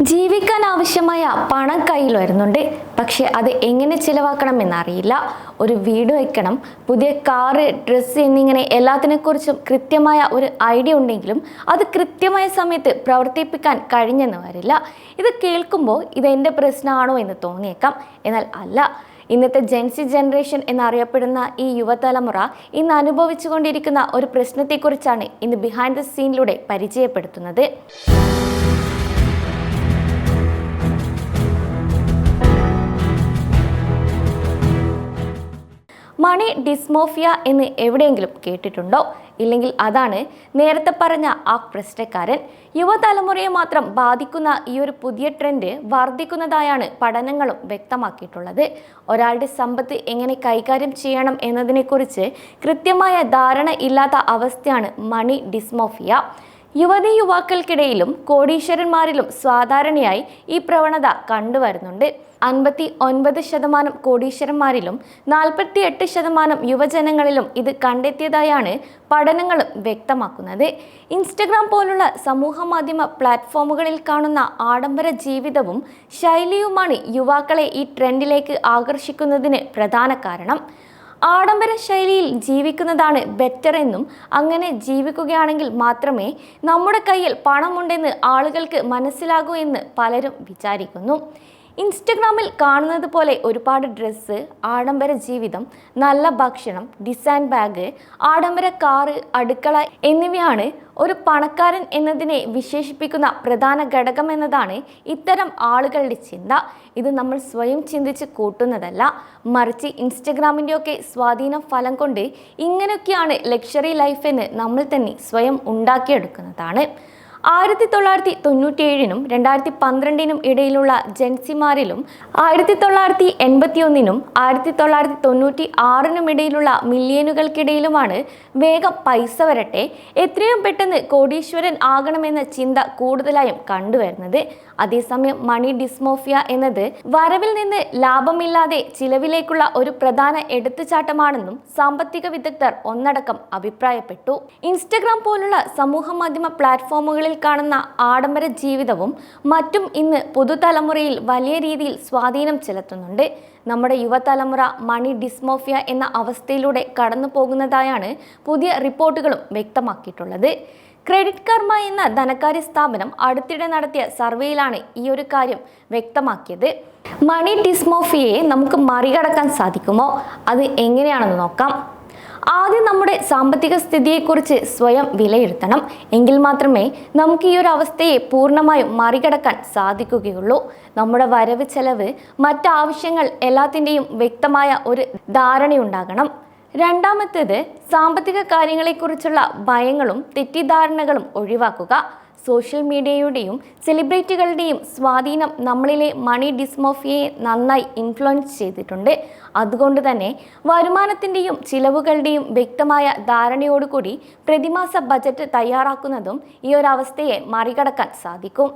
ജീവിക്കാൻ ആവശ്യമായ പണം കയ്യിൽ വരുന്നുണ്ട്. പക്ഷെ അത് എങ്ങനെ ചിലവാക്കണം എന്നറിയില്ല. ഒരു വീട് വയ്ക്കണം പുതിയ കാറ് ഡ്രസ്സ് എന്നിങ്ങനെ എല്ലാത്തിനെക്കുറിച്ചും കൃത്യമായ ഒരു ഐഡിയ ഉണ്ടെങ്കിലും അത് കൃത്യമായ സമയത്ത് പ്രവർത്തിപ്പിക്കാൻ കഴിഞ്ഞെന്ന് വരില്ല. ഇത് കേൾക്കുമ്പോൾ ഇത് എന്റെ പ്രശ്നമാണോ എന്ന് തോന്നിയേക്കാം. എന്നാൽ അല്ല. ഇന്നത്തെ ജെൻസി ജനറേഷൻ എന്നറിയപ്പെടുന്ന ഈ യുവതലമുറ ഇന്ന് അനുഭവിച്ചുകൊണ്ടിരിക്കുന്ന ഒരു പ്രശ്നത്തെക്കുറിച്ചാണ് ഇന്ന് ബിഹൈൻഡ് ദ സീനിലൂടെ പരിചയപ്പെടുത്തുന്നത്. മണി ഡിസ്മോഫിയ എന്ന് എവിടെയെങ്കിലും കേട്ടിട്ടുണ്ടോ? ഇല്ലെങ്കിൽ അതാണ് നേരത്തെ പറഞ്ഞ ആ പ്രശ്നക്കാരൻ യുവതലമുറയെ മാത്രം ബാധിക്കുന്ന ഈ ഒരു പുതിയ ട്രെൻഡ് വർദ്ധിക്കുന്നതായാണ് പഠനങ്ങളും വ്യക്തമാക്കിയിട്ടുള്ളത്. ഒരാളുടെ സമ്പത്ത് എങ്ങനെ കൈകാര്യം ചെയ്യണം എന്നതിനെക്കുറിച്ച് കൃത്യമായ ധാരണ ഇല്ലാത്ത അവസ്ഥയാണ് മണി ഡിസ്മോഫിയ. യുവതി യുവാക്കൾക്കിടയിലും കോടീശ്വരന്മാരിലും സാധാരണയായി ഈ പ്രവണത കണ്ടുവരുന്നുണ്ട്. അൻപത്തി ഒൻപത് ശതമാനം കോടീശ്വരന്മാരിലും നാൽപ്പത്തി എട്ട് ശതമാനം യുവജനങ്ങളിലും ഇത് കണ്ടെത്തിയതായാണ് പഠനങ്ങളും വ്യക്തമാക്കുന്നത്. ഇൻസ്റ്റഗ്രാം പോലുള്ള സമൂഹ മാധ്യമ പ്ലാറ്റ്ഫോമുകളിൽ കാണുന്ന ആഡംബര ജീവിതവും ശൈലിയുമാണ് യുവാക്കളെ ഈ ട്രെൻഡിലേക്ക് ആകർഷിക്കുന്നതിന് പ്രധാന കാരണം. ആഡംബര ശൈലിയിൽ ജീവിക്കുന്നതാണ് ബെറ്റർ എന്നും അങ്ങനെ ജീവിക്കുകയാണെങ്കിൽ മാത്രമേ നമ്മുടെ കയ്യിൽ പണമുണ്ടെന്ന് ആളുകൾക്ക് മനസ്സിലാകൂ എന്ന് പലരും വിചാരിക്കുന്നു. ഇൻസ്റ്റഗ്രാമിൽ കാണുന്നത് പോലെ ഒരുപാട് ഡ്രസ്സ് ആഡംബര ജീവിതം നല്ല ഭക്ഷണം ഡിസൈൻ ബാഗ് ആഡംബര കാറ് അടുക്കള എന്നിവയാണ് ഒരു പണക്കാരൻ എന്നതിനെ വിശേഷിപ്പിക്കുന്ന പ്രധാന ഘടകം എന്നതാണ് ഇത്തരം ആളുകളുടെ ചിന്ത. ഇത് നമ്മൾ സ്വയം ചിന്തിച്ച് കൂട്ടുന്നതല്ല. മറിച്ച് ഇൻസ്റ്റഗ്രാമിന്റെയൊക്കെ സ്വാധീനം ഫലം കൊണ്ട് ഇങ്ങനെയൊക്കെയാണ് ലക്ഷറി ലൈഫ് എന്ന് നമ്മൾ തന്നെ സ്വയം ഉണ്ടാക്കിയെടുക്കുന്നതാണ്. ആയിരത്തി തൊള്ളായിരത്തി തൊണ്ണൂറ്റി ഏഴിനും രണ്ടായിരത്തി പന്ത്രണ്ടിനും ഇടയിലുള്ള ജൻസിമാരിലും ആയിരത്തി തൊള്ളായിരത്തി എൺപത്തി ഒന്നിനും ആയിരത്തി തൊള്ളായിരത്തി തൊണ്ണൂറ്റി ആറിനും ഇടയിലുള്ള മില്യനുകൾക്കിടയിലുമാണ് വേഗം പൈസ വരട്ടെ എത്രയും പെട്ടെന്ന് കോടീശ്വരൻ ആകണമെന്ന ചിന്ത കൂടുതലായും കണ്ടുവരുന്നത്. അതേസമയം മണി ഡിസ്മോഫിയ എന്നത് വരവിൽ നിന്ന് ലാഭമില്ലാതെ ചിലവിലേക്കുള്ള ഒരു പ്രധാന എടുത്തുചാട്ടമാണെന്നും സാമ്പത്തിക വിദഗ്ധർ ഒന്നടക്കം അഭിപ്രായപ്പെട്ടു. ഇൻസ്റ്റഗ്രാം പോലുള്ള സമൂഹ മാധ്യമ പ്ലാറ്റ്ഫോമുകളിൽ കാണുന്ന ആഡംബര ജീവിതവും മറ്റും ഇന്ന് പുതുതലമുറയിൽ വലിയ രീതിയിൽ സ്വാധീനം ചെലുത്തുന്നുണ്ട്. നമ്മുടെ യുവതലമുറ മണി ഡിസ്മോഫിയ എന്ന അവസ്ഥയിലൂടെ കടന്നു പോകുന്നതായാണ് പുതിയ റിപ്പോർട്ടുകളും വ്യക്തമാക്കിയിട്ടുള്ളത്. ക്രെഡിറ്റ് കർമ്മ എന്ന ധനകാര്യ സ്ഥാപനം അടുത്തിടെ നടത്തിയ സർവേയിലാണ് ഈ ഒരു കാര്യം വ്യക്തമാക്കിയത്. മണി ഡിസ്മോഫിയയെ നമുക്ക് മറികടക്കാൻ സാധിക്കുമോ? അത് എങ്ങനെയാണെന്ന് നോക്കാം. ആദ്യം നമ്മുടെ സാമ്പത്തിക സ്ഥിതിയെക്കുറിച്ച് സ്വയം വിലയിരുത്തണം. എങ്കിൽ മാത്രമേ നമുക്ക് ഈ ഒരു അവസ്ഥയെ പൂർണമായും മറികടക്കാൻ സാധിക്കുകയുള്ളൂ. നമ്മുടെ വരവ് ചെലവ് മറ്റാവശ്യങ്ങൾ എല്ലാത്തിന്റെയും വ്യക്തമായ ഒരു ധാരണയുണ്ടാകണം. രണ്ടാമത്തേത് സാമ്പത്തിക കാര്യങ്ങളെക്കുറിച്ചുള്ള ഭയങ്ങളും തെറ്റിദ്ധാരണകളും ഒഴിവാക്കുക. സോഷ്യൽ മീഡിയയുടെയും സെലിബ്രിറ്റികളുടെയും സ്വാധീനം നമ്മളിലെ മണി ഡിസ്മോഫിയയെ നന്നായി ഇൻഫ്ലുവൻസ് ചെയ്തിട്ടുണ്ട്. അതുകൊണ്ട് തന്നെ വരുമാനത്തിന്റെയും ചിലവുകളുടെയും വ്യക്തമായ ധാരണയോടുകൂടി പ്രതിമാസ ബജറ്റ് തയ്യാറാക്കുന്നതും ഈ ഒരു അവസ്ഥയെ മറികടക്കാൻ സാധിക്കും.